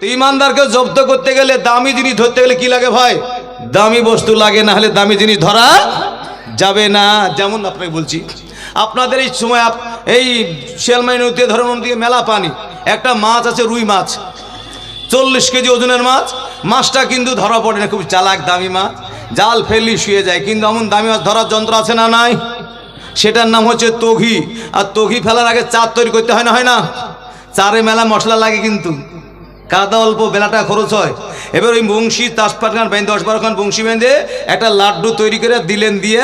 তো ইমানদারকে জব্দ করতে গেলে দামি জিনিস ধরতে গেলে কি লাগে ভাই? দামি বস্তু লাগে, না হলে দামি জিনিস ধরা যাবে না। যেমন আপনাকে বলছি, আপনাদের এই সময় এই শিয়ালমাই নদীতে ধরুন দিকে মেলা পানি, একটা মাছ আছে রুই মাছ, চল্লিশ কেজি ওজনের মাছ, মাছটা কিন্তু ধরা পড়ে না, খুব চালাক, দামি মাছ। জাল ফেললি শুয়ে যায়, কিন্তু এমন দামি মাছ ধরার যন্ত্র আছে না নাই? সেটার নাম হচ্ছে তঘি, আর তঘি ফেলার আগে চার তৈরি করতে হয় না হয় না? চারে মেলা মশলা লাগে কিন্তু। কাদা অল্প বেলাটা খরচ হয়। এবার ওই বংশী তাজপাট খান বেঁধে, দশ বারো খান বংশী বেঁধে একটা লাড্ডু তৈরি করে দিলেন দিয়ে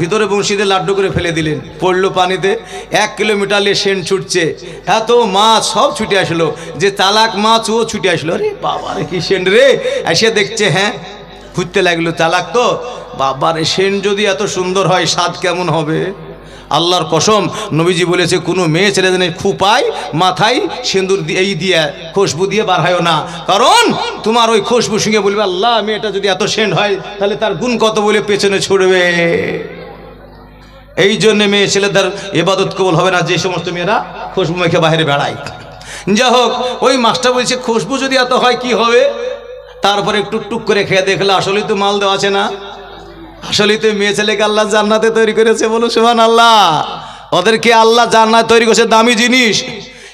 ভিতরে বংশীতে লাড্ডু করে ফেলে দিলেন। পড়ল পানিতে, এক কিলোমিটার সেন ছুটছে। এত মাছ সব ছুটে আসলো। যে চালাক মাছ ও ছুটে আসলো। আরে বাবা রে, কি সেন রে? এসে দেখছে হ্যাঁ খুঁজতে লাগল চালাক তো। বাবার সেন যদি এত সুন্দর হয়, স্বাদ কেমন হবে? আল্লাহর কসম, নবীজি বলেছে, কোনো মেয়ে ছেলে যেন খুপায়, মাথায় সিঁদুর এই দিয়ে খুশবু দিয়ে বার হয় না। কারণ তোমার ওই খুশবু সঙ্গে বলবে, আল্লাহ, মেয়েটা যদি এত সেন্ট হয়, তাহলে তার গুণ কত বলে পেছনে ছুড়বে এই জন্যে মেয়ে ছেলেদের এবাদত কবল হবে না, যে সমস্ত মেয়েরা খুশবু মেখে বাইরে বেড়ায়। যা হোক, ওই মাছটা বলছে, খুশবু যদি এত হয়, কি হবে? তারপরে একটু টুক করে খেয়ে দেখলে আসলেই তো মাল দেওয়া আছে না। আসলেই তো মেয়ে ছেলেকে আল্লাহ জান্নাতে তৈরি করেছে বলো সুহান আল্লাহ ওদেরকে আল্লাহ জান্নাত তৈরি করেছে, দামি জিনিস।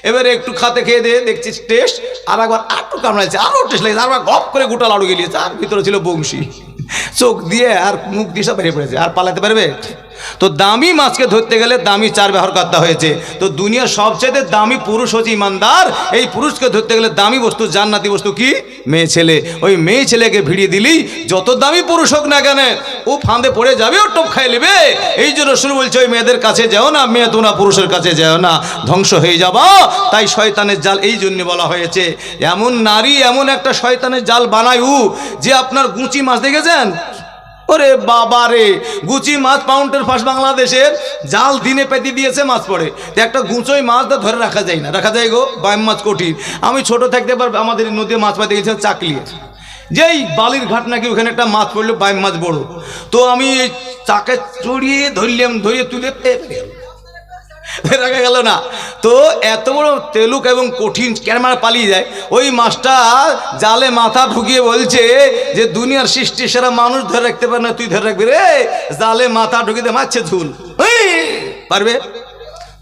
এবারে একটু খাতে খেয়ে দিয়ে দেখছিস টেস্ট আর একবার আটটু কামড়াইছে আরও টেস্ট লাগছে আর গপ করে গোটা লাড়ু গেলিয়েছে, আর ভিতরে ছিল বংশী। চোখ দিয়ে আর মুখ দিয়ে সব বেরিয়ে পড়েছে, আর পালাতে পারবে? তো দামি মাছকে ধরতে গেলে দামি চার ব্যবহার করতে হয়েছে। তো দুনিয়ার সবচেয়ে দামি পুরুষ হচ্ছে ইমানদার। এই পুরুষকে ধরতে গেলে দামি বস্তু, জান্নাতি বস্তু কি? মেয়ে ছেলে। ওই মেয়ে ছেলেকে ভিড়িয়ে দিলেই যত দামি পুরুষ হোক না কেন ও ফাঁদে পড়ে যাবে, ও টোপ খাই নেবে। এই জন্য শুরু বলছে, ওই মেয়েদের কাছে যাও না, মেয়ে তোমরা পুরুষের কাছে যাও না, ধ্বংস হয়ে যাবা। তাই শয়তানের জাল এই জন্য বলা হয়েছে, এমন নারী, এমন একটা শয়তানের জাল বানায় উ যে আপনার গুঁচি মাছ দেখেছেন? ওরে বাবা রে, গুচি মাছ পাউন্ডের ফাঁস বাংলাদেশের জাল দিনে পেতে দিয়েছে মাছ পড়ে। তো একটা গুঁচোই মাছ ধরে রাখা যায় না। রাখা যায় গো বাইম মাছ কঠিন। আমি ছোট থাকতে এবার আমাদের নদীতে মাছ পাইতে গেছিলাম চাকলিয়ে। যেই বালির ঘাট নাকি ওখানে একটা মাছ পড়ল বাইম মাছ বড়। তো আমি এই চাকে চড়িয়ে ধরলাম, ধরিয়ে তুলে রাখা গেল। না। তো এত বড় তেলুক এবং কঠিন ক্যামেরা পালিয়ে যায়। ওই মাছটা জালে মাথা ঢুকিয়ে বলছে যে, দুনিয়ার সৃষ্টি সেরা মানুষ ধরে রাখতে পারে না, তুই ধরে রাখবি রে। জালে মাথা ঢুকিয়ে দিয়ে মারছে ঝুল পারবে?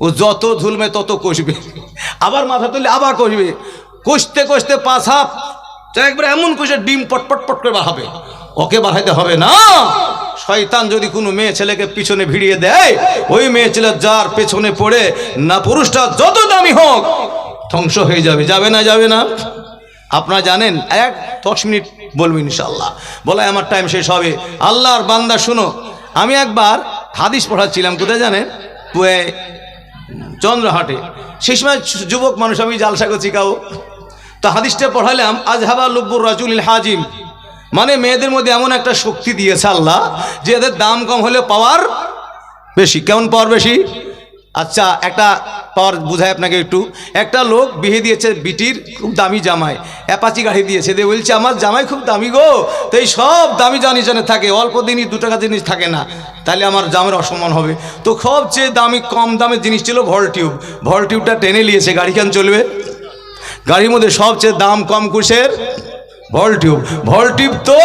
ও যত ঝুলবে তত কষবে। আবার মাথা তুললে আবার কষবে। কষতে কষতে পাছা একবার এমন কষে ডিম পটপট পট করে বাড়াবে ওকে বাড়াইতে হবে না। শয়তান যদি কোনো মেয়ে ছেলেকে পিছনে ভিড়িয়ে দেয়, ওই মেয়ে ছেলে যার পেছনে পড়ে, না পুরুষটা যত দামি হোক, ধ্বংস হয়ে যাবে। যাবে না যাবে না। আপনারা জানেন, এক দশ মিনিট বলব ইনশাল্লাহ বলে আমার টাইম শেষ হবে। আল্লাহর বান্দা, শুনো, আমি একবার হাদিস পড়াচ্ছিলাম, কোথায় জানেন? চন্দ্রহাটে। সেই সময় যুবক মানুষ, আমি জালসা করছি কাউ। তো হাদিসটা পড়ালাম আজহাবা লব্বুর রাজুল হাজিম। মানে মেয়েদের মধ্যে এমন একটা শক্তি দিয়েছে আল্লাহ যে এদের দাম কম হলে পাওয়ার বেশি। কেমন পাওয়ার বেশি? আচ্ছা একটা পাওয়ার বুঝায় আপনাকে একটু। একটা লোক বিয়ে দিয়েছে বিটির খুব দামি জামাই, অ্যাপাচি গাড়ি দিয়েছে। দিয়ে বলছে, আমার জামাই খুব দামি গো, তো এই সব দামি জানি জানে থাকে, অল্প দিনই দু টাকা জিনিস থাকে না, তাহলে আমার জামের অসম্মান হবে। তো সবচেয়ে দামি, কম দামের জিনিস ছিল ভল টিউব ভল টিউবটা টেনে নিয়েছে, গাড়ি কেন চলবে? গাড়ির মধ্যে সবচেয়ে দাম কম কুশের ভল টিউব। ভল টিউব তো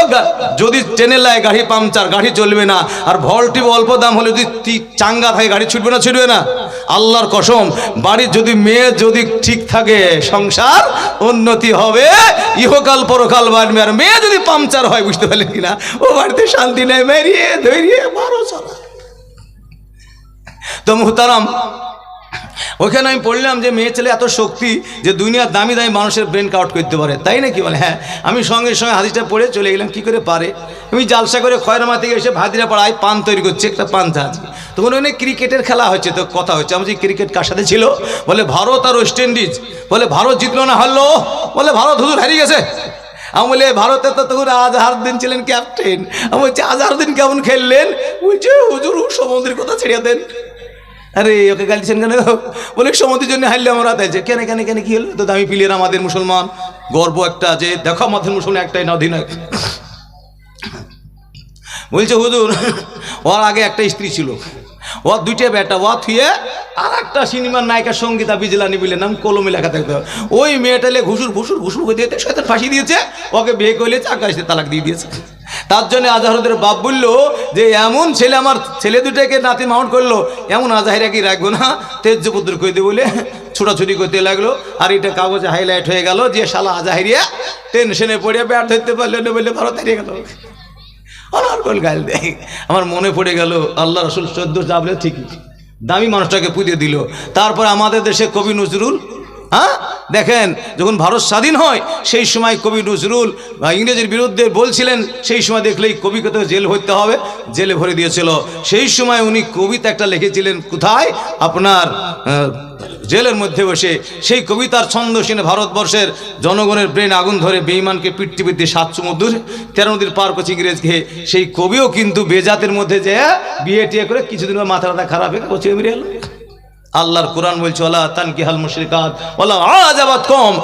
যদি ট্রেনে লাগে গাড়ি পাংচার, গাড়ি চলবে না। আর ভল টিউব অল্প দাম হলে যদি চাঙ্গা থাকে, গাড়ি ছুটবে না ছুটবে না? আল্লাহর কসম, বাড়ির যদি মেয়ে যদি ঠিক থাকে, সংসার উন্নতি হবে। ইহকাল পরকাল বাড়বে। আর মেয়ে যদি পাংচার হয়, বুঝতে পারলেন কিনা? ও বাড়িতে শান্তি নেই, মেরিয়ে ধরিয়ে বারো চলা। তো মুহতারাম ওখানে আমি পড়লাম যে মেয়ে ছেলে এত শক্তি যে দুনিয়ার দামি দামি মানুষের ব্রেন কাউট করতে পারে। তাই নাকি? বলে হ্যাঁ। আমি সঙ্গে সঙ্গে হাদিসটা পড়ে চলে গেলাম, কি করে পারে? আমি জালসা করে খয়রামা থেকে এসে ভাদিরা পাড়ায় পান তৈরি করছে, একটা পান জাহাজ তখন ওখানে ক্রিকেটের খেলা হচ্ছে, তো কথা হচ্ছে আমি যে ক্রিকেট কার সাথে ছিল? বলে, ভারত আর ওয়েস্ট ইন্ডিজ। বলে, ভারত জিতলো না, হারলো। বলে, ভারত হুজুর হারিয়ে গেছে। আমি বলে ভারতে তো তখন আজহারুদ্দিন ছিলেন ক্যাপ্টেন আমি বলছি আজহারুদ্দিন কেমন খেললেন? বলছে, হুজুর সমুদ্রের কথা ছেড়ে দেন। আরে, ওকে গালিছেন কেন? বলে সমতির জন্য হারলে আমার হাতে আছে। কেন কেন কেন, কি হলো? তো দামি প্লেয়ার আমাদের মুসলমান। গর্ব একটা আছে দেখো আমাদের মুসলমান একটাই না অধিনায়ক বলছে, হুজুর, ওর আগে একটা স্ত্রী ছিল। ওর দুইটা বেটা ও থুয়ে আর একটা সিনেমার নায়িকা সঙ্গীতা বিজলানি বলে নাম কলমে লেখা থাকতে। ওই মেয়েটালে ঘুষুর ঘুষুর ঘুষুর দিয়েছে সাথে ফাঁসি দিয়েছে। ওকে বিয়ে করলে আকাশে তালাক দিয়ে দিয়েছে। তার জন্য আজাহরদের বাপ বলল যে, এমন ছেলে আমার ছেলে দুটাকে নাতি মাউন্ট করল। এমন আজাহিরা কি রাখব না? তেজ্য পুত্র করে বলে ছোটাছুটি করতে লাগল। আর এটা কাগজে হাইলাইট হয়ে গেল যে, শালা আজাহিরিয়া টেনশনে পড়ে ব্যাট ধরতে পারল না বললে ভারত হারিয়ে গেল। অনর্গল গাল দেয় আমার মনে পড়ে গেল, আল্লাহ রসুল চোদ্দ চাবলে ঠিকই দামি মানুষটাকে পুঁতে দিল। তারপর আমাদের দেশে কবি নজরুল হ্যাঁ? দেখেন, যখন ভারত স্বাধীন হয়, সেই সময় কবি নজরুল ইংরেজের বিরুদ্ধে বলছিলেন, সেই সময় দেখলেই কবিকে তো জেল হইতে হবে, জেলে ভরে দিয়েছিল। সেই সময় উনি কবিতা একটা লিখেছিলেন, কোথায়? আপনার জেলের মধ্যে বসে। সেই কবিতার ছন্দ শুনে ভারতবর্ষের জনগণের ব্রেন আগুন ধরে বেইমানকে পিটতে পিটতে সাত সমুদ্র তেরো নদীর পার করছে ইংরেজকে সেই কবিও কিন্তু বেজাতের মধ্যে যে বিয়ে টিয়ে করে কিছুদিন মাথা ব্যথা খারাপ হয়ে বেরিয়ে এলো। আল্লাহর কোরআন বলছে ওলা তানকি হাল মুশরিকাত ওলা আজাবাত কম।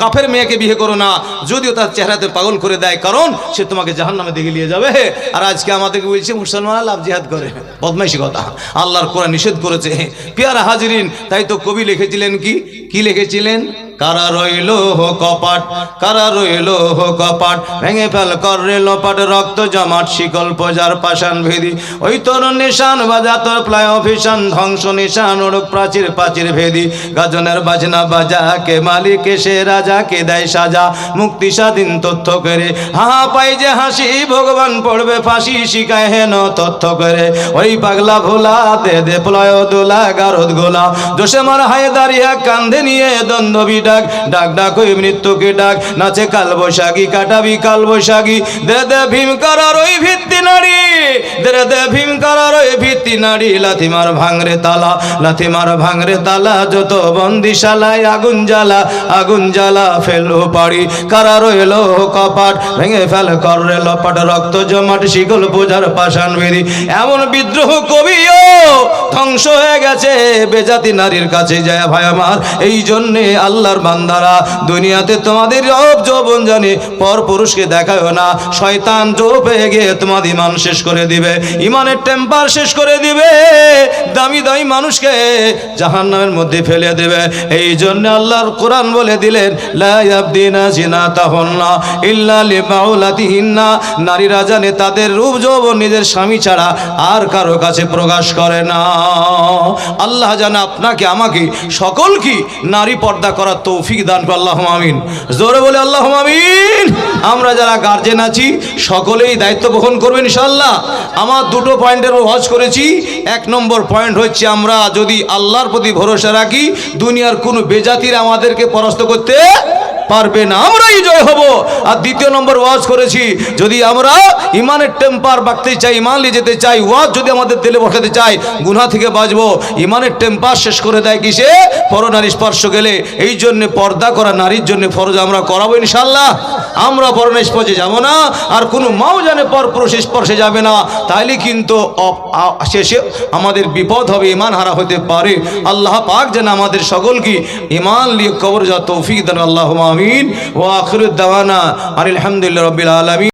কাফের মেয়েকে বিয়ে করো না, যদিও তার চেহারাতে পাগল করে দেয়, কারণ সে তোমাকে জাহান্নামে দেখে নিয়ে যাবে। আর আজকে আমাদেরকে বলছে মুসলমান লাভ জিহাদ করে। বদমাইশি কথা। আল্লাহর কোরআন নিষেধ করেছে। পেয়ারা হাজিরিন, তাই তো কবি লিখেছিলেন কি? কি লিখেছিলেন? কারা রইল হো কপাট? কারা রইল হো কপাট? ভেঙে ফেল কর রে লোপাট, রক্ত জমাট, শিকল পজার পাষাণ ভেদি। ওই তোর নিশান বাজা তোর প্লায় অফিসান ধ্বংস নিশান ওর প্রাচীর প্রাচীর ভেদি। গাজনের বাজনা বাজা, কে মালিক সে রাজা, কে দেয় সাজা? মুক্তি স্বাধীন তথ্য করে। হা পাই যে হাসি, ভগবান পড়বে ফাঁসি শিখায় হেন তথ্য করে। ওই পাগলা ভোলা, দে দে প্লয় দোলা, গারদ গোলা। দোষে মার হায় দাঁড়িয়ে কান্ধে নিয়ে দ্বন্দ্ববি ডাক ডাক ডাক, ওই মৃত্যুকে ডাক। নাচে কাল বৈশাখী, কাটাবি কাল বৈশাখী। দে দে, ভীম করার ওই ভিত্তি নারী দে দে, ভীম করার ওই ভিত্তি নারী লাথি মার ভাঙরে তালা, লাথি মার ভাঙরে তালা। যত বন্দিশালায় আগুন জ্বালা আগুন জ্বালা ফেলো পাড়ি। কারা রইল কপাট, ভেঙে ফেল কর রে লপাট। রক্ত জমাট, শিকল পূজার পাষাণ বেরি এমন বিদ্রোহ কবিও ধ্বংস হয়ে গেছে। বেজাতি নারীর কাছে যায় ভাই আমার। এই জন্যে আল্লাহর বান্দারা, দুনিয়াতে তোমাদের রব যৌবন জানে, পর পুরুষকে দেখাও না, শয়তান জো পেয়ে গিয়ে তোমাদের ইমান শেষ করে দিবে ইমানের টেম্পার শেষ করে দিবে, দামি দামি মানুষকে জাহান নামের মধ্যে ফেলে দেবে। এই জন্য আল্লাহর কোরআন বলে দিলেন, লা ইয়াবদিনা জিনাতাহুন্না ইল্লা লিবাউলাতিহিন্না নারীরা জানে তাদের রূপ যৌবন নিজের স্বামী ছাড়া আর কারও কাছে প্রকাশ করে না। আল্লাহ জানে আপনাকে, আমাকে সকল কি নারী পর্দা করার তৌফিক দান করে আল্লাহ আমিন। জোরে বলে আল্লাহ আমিন। আমরা যারা গার্জেন আছি, সকলেই দায়িত্ব বহন করবেন ইনশাল্লাহ আমার দুটো পয়েন্টের হজ করেছি। এক নম্বর পয়েন্ট হচ্ছে আমরা যদি আল্লাহর প্রতি ভরসা রাখি, দুনিয়ার কোনো বেজাতির আমাদেরকে পরাস্ত করতে পারবে না, আমরাই জয় হব। আর দ্বিতীয় নম্বর ওয়াজ করেছি, যদি আমরা ইমানের টেম্পার বাঁকতে চাই, ইমান নিয়ে যেতে চাই, ওয়াজ যদি আমাদের দিলে বসাতে চাই গুনা থেকে বাঁচবো। ইমানের টেম্পার শেষ করে দেয় কিসে? পরনারী স্পর্শ গেলে। এই জন্য পর্দা করা নারীর জন্য ফরজ আমরা করাবো ইনশাল্লাহ আমরা পরনা স্পর্শে যাব না, আর কোনো মাও জানে পর পুরুষ স্পর্শে যাবে না। তাইলে কিন্তু শেষে আমাদের বিপদ হবে, ইমান হারা হতে পারে। আল্লাহ পাক যেন আমাদের সকলকে ইমান লিয়ে কবর যা তৌফিক দেন। আল্লাহ আমিন। ও আখরুদ্দাওয়ানা আলহামদুলিল্লাহ রবিল আলমী